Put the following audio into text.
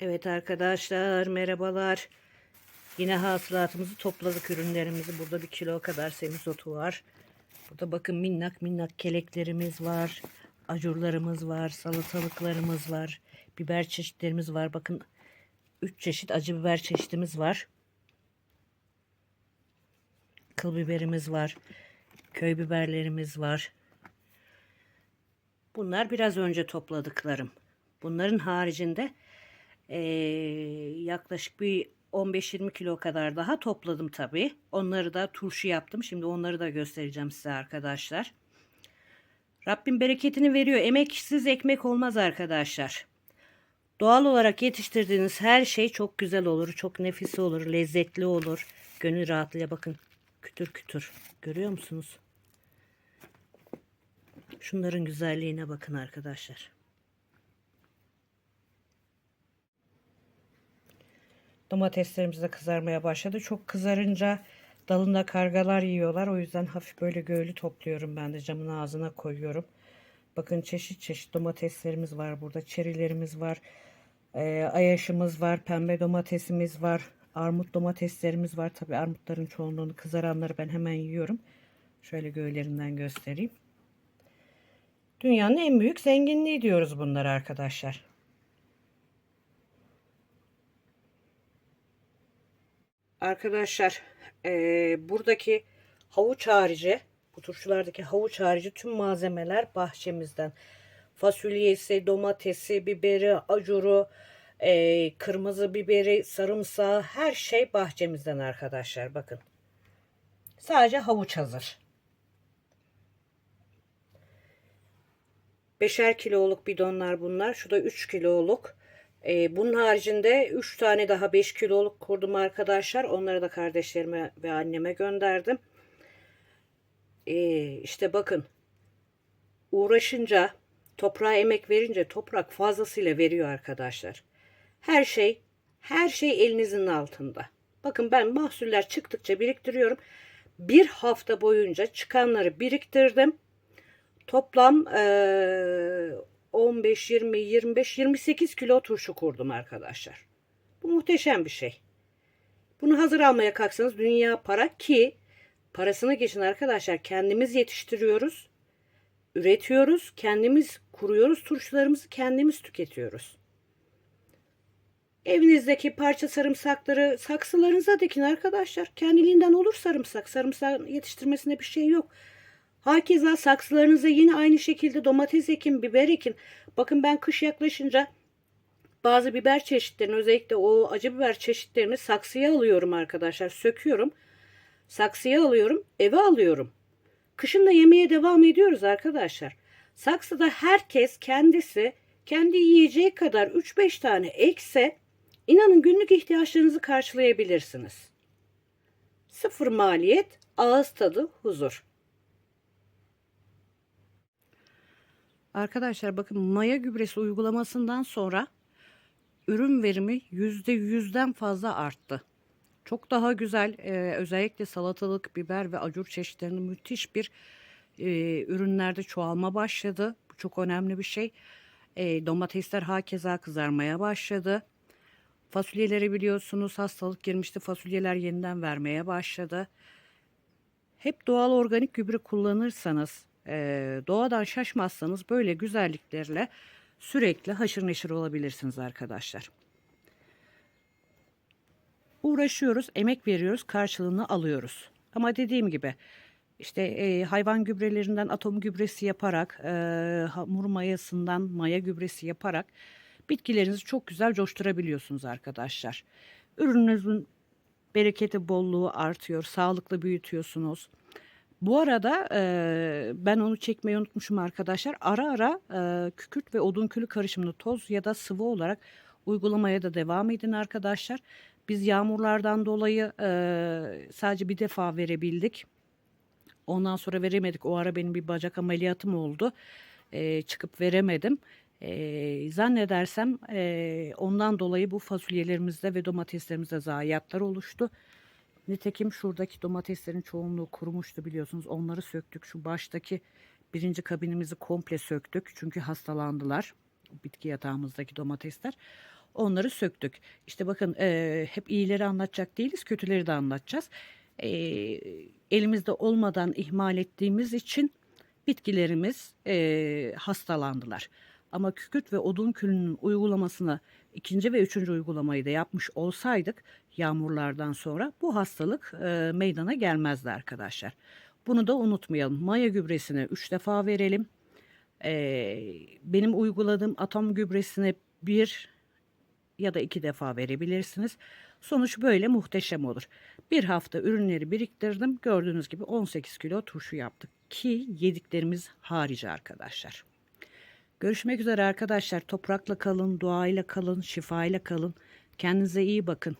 Evet arkadaşlar merhabalar. Yine hasılatımızı topladık ürünlerimizi. Burada bir kilo kadar semizotu var. Burada bakın minnak minnak keleklerimiz var. Acurlarımız var. Salatalıklarımız var. Biber çeşitlerimiz var. Bakın 3 çeşit acı biber çeşitimiz var. Kıl biberimiz var. Köy biberlerimiz var. Bunlar biraz önce topladıklarım. Bunların haricinde eee, yaklaşık bir 15-20 kilo kadar daha topladım tabii. Onları da turşu yaptım. Şimdi onları da göstereceğim size arkadaşlar. Rabbim bereketini veriyor. Emeksiz ekmek olmaz arkadaşlar. Doğal olarak yetiştirdiğiniz her şey çok güzel olur. Çok nefis olur. Lezzetli olur. Gönül rahatlığıyla bakın. Kütür kütür. Görüyor musunuz? Şunların güzelliğine bakın arkadaşlar. Domateslerimiz de kızarmaya başladı. Çok kızarınca dalında kargalar yiyorlar. O yüzden hafif böyle göğlü topluyorum ben de camın ağzına koyuyorum. Bakın çeşit çeşit domateslerimiz var burada. Çerilerimiz var. Ee, ayaşımız var. Pembe domatesimiz var. Armut domateslerimiz var. Tabi armutların çoğunluğunu kızaranları ben hemen yiyorum. Şöyle göğlerinden göstereyim. Dünyanın en büyük zenginliği diyoruz bunlar arkadaşlar. Arkadaşlar eee, buradaki havuç harici bu turşulardaki havuç harici tüm malzemeler bahçemizden. Fasulyesi, domatesi, biberi, acuru, eee, kırmızı biberi, sarımsağı her şey bahçemizden arkadaşlar bakın. Sadece havuç hazır. Beşer kiloluk bidonlar bunlar. Şu da 3 kiloluk. Ee, bunun haricinde 3 tane daha 5 kiloluk kurdum arkadaşlar. Onları da kardeşlerime ve anneme gönderdim. Ee, işte bakın. Uğraşınca, toprağa emek verince toprak fazlasıyla veriyor arkadaşlar. Her şey, her şey elinizin altında. Bakın ben mahsuller çıktıkça biriktiriyorum. Bir hafta boyunca çıkanları biriktirdim. Toplam 15, 20, 25, 28 kilo turşu kurdum arkadaşlar. Bu muhteşem bir şey. Bunu hazır almaya kalksanız dünya para ki parasını geçin arkadaşlar. Kendimiz yetiştiriyoruz, üretiyoruz, kendimiz kuruyoruz, turşularımızı kendimiz tüketiyoruz. Evinizdeki parça sarımsakları saksılarınıza dikin arkadaşlar. Kendiliğinden olur sarımsak. Sarımsak yetiştirmesine bir şey yok. Hakeza saksılarınıza yine aynı şekilde domates ekin, biber ekin. Bakın ben kış yaklaşınca bazı biber çeşitlerini özellikle o acı biber çeşitlerini saksıya alıyorum arkadaşlar. Söküyorum. Saksıya alıyorum, eve alıyorum. Kışın da yemeye devam ediyoruz arkadaşlar. Saksıda herkes kendisi kendi yiyeceği kadar 3-5 tane ekse inanın günlük ihtiyaçlarınızı karşılayabilirsiniz. Sıfır maliyet, ağız tadı, huzur. Arkadaşlar bakın maya gübresi uygulamasından sonra ürün verimi yüzde yüzden fazla arttı. Çok daha güzel e, özellikle salatalık, biber ve acur çeşitlerinin müthiş bir e, ürünlerde çoğalma başladı. Bu çok önemli bir şey. E, domatesler hakeza kızarmaya başladı. Fasulyeleri biliyorsunuz hastalık girmişti. Fasulyeler yeniden vermeye başladı. Hep doğal organik gübre kullanırsanız, e, doğadan şaşmazsanız böyle güzelliklerle sürekli haşır neşir olabilirsiniz arkadaşlar. Uğraşıyoruz, emek veriyoruz, karşılığını alıyoruz. Ama dediğim gibi işte e, hayvan gübrelerinden atom gübresi yaparak, e, hamur mayasından maya gübresi yaparak bitkilerinizi çok güzel coşturabiliyorsunuz arkadaşlar. Ürününüzün bereketi, bolluğu artıyor, sağlıklı büyütüyorsunuz. Bu arada e, ben onu çekmeyi unutmuşum arkadaşlar. Ara ara e, kükürt ve odun külü karışımını toz ya da sıvı olarak uygulamaya da devam edin arkadaşlar. Biz yağmurlardan dolayı e, sadece bir defa verebildik. Ondan sonra veremedik. O ara benim bir bacak ameliyatım oldu. E, çıkıp veremedim. E, zannedersem e, ondan dolayı bu fasulyelerimizde ve domateslerimizde zayiatlar oluştu. Nitekim şuradaki domateslerin çoğunluğu kurumuştu biliyorsunuz. Onları söktük. Şu baştaki birinci kabinimizi komple söktük. Çünkü hastalandılar. Bitki yatağımızdaki domatesler. Onları söktük. İşte bakın e, hep iyileri anlatacak değiliz, kötüleri de anlatacağız. E, elimizde olmadan ihmal ettiğimiz için bitkilerimiz e, hastalandılar. Ama kükürt ve odun külünün uygulamasını ikinci ve üçüncü uygulamayı da yapmış olsaydık yağmurlardan sonra bu hastalık e, meydana gelmezdi arkadaşlar. Bunu da unutmayalım. Maya gübresini 3 defa verelim. E, benim uyguladığım atom gübresini bir ya da iki defa verebilirsiniz. Sonuç böyle muhteşem olur. Bir hafta ürünleri biriktirdim. Gördüğünüz gibi 18 kilo turşu yaptık. Ki yediklerimiz harici arkadaşlar. Görüşmek üzere arkadaşlar. Toprakla kalın, doğayla kalın, şifayla kalın. Kendinize iyi bakın.